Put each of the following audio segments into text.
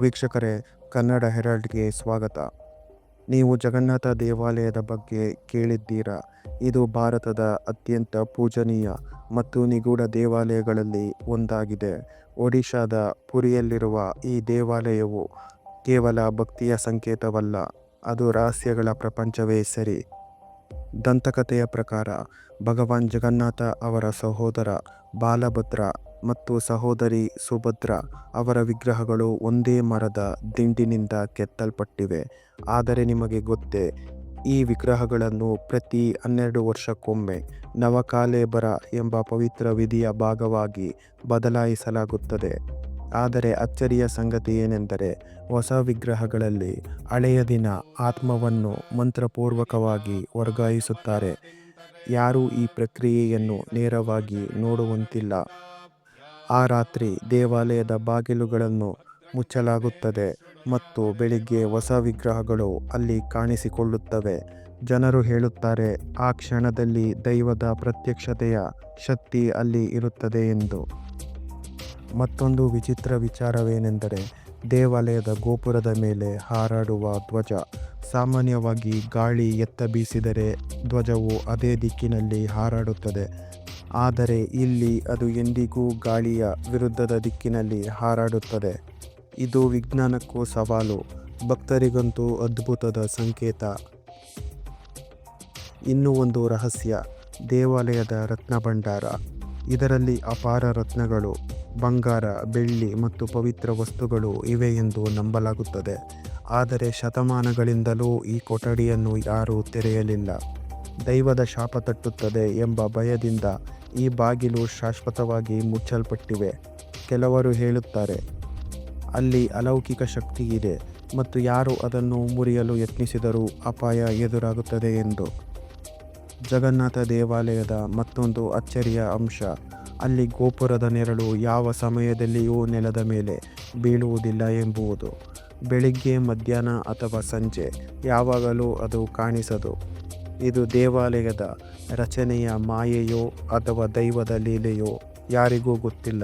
ವೀಕ್ಷಕರೇ, ಕನ್ನಡ ಹೆರಾಲ್ಡ್ಗೆ ಸ್ವಾಗತ. ನೀವು ಜಗನ್ನಾಥ ದೇವಾಲಯದ ಬಗ್ಗೆ ಕೇಳಿದ್ದೀರಾ? ಇದು ಭಾರತದ ಅತ್ಯಂತ ಪೂಜನೀಯ ಮತ್ತು ನಿಗೂಢ ದೇವಾಲಯಗಳಲ್ಲಿ ಒಂದಾಗಿದೆ. ಒಡಿಶಾದ ಪುರಿಯಲ್ಲಿರುವ ಈ ದೇವಾಲಯವು ಕೇವಲ ಭಕ್ತಿಯ ಸಂಕೇತವಲ್ಲ, ಅದು ರಹಸ್ಯಗಳ ಪ್ರಪಂಚವೇ ಸರಿ. ದಂತಕಥೆಯ ಪ್ರಕಾರ, ಭಗವಾನ್ ಜಗನ್ನಾಥ ಅವರ ಸಹೋದರ ಬಾಲಭದ್ರ ಮತ್ತು ಸಹೋದರಿ ಸುಭದ್ರ ಅವರ ವಿಗ್ರಹಗಳು ಒಂದೇ ಮರದ ದಿಂಡಿನಿಂದ ಕೆತ್ತಲ್ಪಟ್ಟಿವೆ. ಆದರೆ ನಿಮಗೆ ಗೊತ್ತೇ, ಈ ವಿಗ್ರಹಗಳನ್ನು ಪ್ರತಿ ಹನ್ನೆರಡು ವರ್ಷಕ್ಕೊಮ್ಮೆ ನವಕಾಲೇಬರ ಎಂಬ ಪವಿತ್ರ ವಿಧಿಯ ಭಾಗವಾಗಿ ಬದಲಾಯಿಸಲಾಗುತ್ತದೆ. ಆದರೆ ಅಚ್ಚರಿಯ ಸಂಗತಿ ಏನೆಂದರೆ, ಹೊಸ ವಿಗ್ರಹಗಳಲ್ಲಿ ಹಳೆಯ ದಿನ ಆತ್ಮವನ್ನು ಮಂತ್ರಪೂರ್ವಕವಾಗಿ ವರ್ಗಾಯಿಸುತ್ತಾರೆ. ಯಾರೂ ಈ ಪ್ರಕ್ರಿಯೆಯನ್ನು ನೇರವಾಗಿ ನೋಡುವಂತಿಲ್ಲ. ಆ ರಾತ್ರಿ ದೇವಾಲಯದ ಬಾಗಿಲುಗಳನ್ನು ಮುಚ್ಚಲಾಗುತ್ತದೆ ಮತ್ತು ಬೆಳಿಗ್ಗೆ ಹೊಸ ವಿಗ್ರಹಗಳು ಅಲ್ಲಿ ಕಾಣಿಸಿಕೊಳ್ಳುತ್ತವೆ. ಜನರು ಹೇಳುತ್ತಾರೆ, ಆ ಕ್ಷಣದಲ್ಲಿ ದೈವದ ಪ್ರತ್ಯಕ್ಷತೆಯ ಶಕ್ತಿ ಅಲ್ಲಿ ಇರುತ್ತದೆ ಎಂದು. ಮತ್ತೊಂದು ವಿಚಿತ್ರ ವಿಚಾರವೇನೆಂದರೆ, ದೇವಾಲಯದ ಗೋಪುರದ ಮೇಲೆ ಹಾರಾಡುವ ಧ್ವಜ. ಸಾಮಾನ್ಯವಾಗಿ ಗಾಳಿ ಎತ್ತ ಬೀಸಿದರೆ ಧ್ವಜವು ಅದೇ ದಿಕ್ಕಿನಲ್ಲಿ ಹಾರಾಡುತ್ತದೆ. ಆದರೆ ಇಲ್ಲಿ ಅದು ಎಂದಿಗೂ ಗಾಳಿಯ ವಿರುದ್ಧದ ದಿಕ್ಕಿನಲ್ಲಿ ಹಾರಾಡುತ್ತದೆ. ಇದು ವಿಜ್ಞಾನಕ್ಕೂ ಸವಾಲು, ಭಕ್ತರಿಗಂತೂ ಅದ್ಭುತದ ಸಂಕೇತ. ಇನ್ನೂ ಒಂದು ರಹಸ್ಯ, ದೇವಾಲಯದ ರತ್ನ ಭಂಡಾರ. ಇದರಲ್ಲಿ ಅಪಾರ ರತ್ನಗಳು, ಬಂಗಾರ, ಬೆಳ್ಳಿ ಮತ್ತು ಪವಿತ್ರ ವಸ್ತುಗಳು ಇವೆ ಎಂದು ನಂಬಲಾಗುತ್ತದೆ. ಆದರೆ ಶತಮಾನಗಳಿಂದಲೂ ಈ ಕೊಠಡಿಯನ್ನು ಯಾರೂ ತೆರೆಯಲಿಲ್ಲ. ದೈವದ ಶಾಪ ತಟ್ಟುತ್ತದೆ ಎಂಬ ಭಯದಿಂದ ಈ ಬಾಗಿಲು ಶಾಶ್ವತವಾಗಿ ಮುಚ್ಚಲ್ಪಟ್ಟಿವೆ. ಕೆಲವರು ಹೇಳುತ್ತಾರೆ, ಅಲ್ಲಿ ಅಲೌಕಿಕ ಶಕ್ತಿ ಇದೆ ಮತ್ತು ಯಾರು ಅದನ್ನು ಮುರಿಯಲು ಯತ್ನಿಸಿದರೂ ಅಪಾಯ ಎದುರಾಗುತ್ತದೆ ಎಂದು. ಜಗನ್ನಾಥ ದೇವಾಲಯದ ಮತ್ತೊಂದು ಅಚ್ಚರಿಯ ಅಂಶ, ಅಲ್ಲಿ ಗೋಪುರದ ನೆರಳು ಯಾವ ಸಮಯದಲ್ಲಿಯೂ ನೆಲದ ಮೇಲೆ ಬೀಳುವುದಿಲ್ಲ ಎಂಬುವುದು. ಬೆಳಿಗ್ಗೆ, ಮಧ್ಯಾಹ್ನ ಅಥವಾ ಸಂಜೆ, ಯಾವಾಗಲೂ ಅದು ಕಾಣಿಸದು. ಇದು ದೇವಾಲಯದ ರಚನೆಯ ಮಾಯೆಯೋ ಅಥವಾ ದೈವದ ಲೀಲೆಯೋ ಯಾರಿಗೂ ಗೊತ್ತಿಲ್ಲ.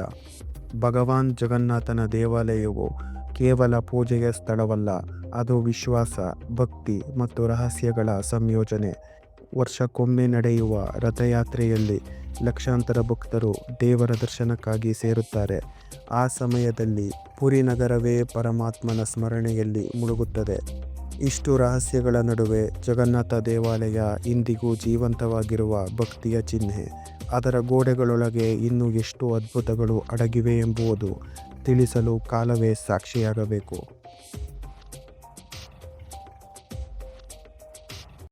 ಭಗವಾನ್ ಜಗನ್ನಾಥನ ದೇವಾಲಯವು ಕೇವಲ ಪೂಜೆಯ ಸ್ಥಳವಲ್ಲ, ಅದು ವಿಶ್ವಾಸ, ಭಕ್ತಿ ಮತ್ತು ರಹಸ್ಯಗಳ ಸಂಯೋಜನೆ. ವರ್ಷಕ್ಕೊಮ್ಮೆ ನಡೆಯುವ ರಥಯಾತ್ರೆಯಲ್ಲಿ ಲಕ್ಷಾಂತರ ಭಕ್ತರು ದೇವರ ದರ್ಶನಕ್ಕಾಗಿ ಸೇರುತ್ತಾರೆ. ಆ ಸಮಯದಲ್ಲಿ ಪುರಿ ನಗರವೇ ಪರಮಾತ್ಮನ ಸ್ಮರಣೆಯಲ್ಲಿ ಮುಳುಗುತ್ತದೆ. ಇಷ್ಟು ರಹಸ್ಯಗಳ ನಡುವೆ ಜಗನ್ನಾಥ ದೇವಾಲಯ ಇಂದಿಗೂ ಜೀವಂತವಾಗಿರುವ ಭಕ್ತಿಯ ಚಿಹ್ನೆ. ಅದರ ಗೋಡೆಗಳೊಳಗೆ ಇನ್ನೂ ಎಷ್ಟು ಅದ್ಭುತಗಳು ಅಡಗಿವೆ ಎಂಬುದು ತಿಳಿಸಲು ಕಾಲವೇ ಸಾಕ್ಷಿಯಾಗಬೇಕು.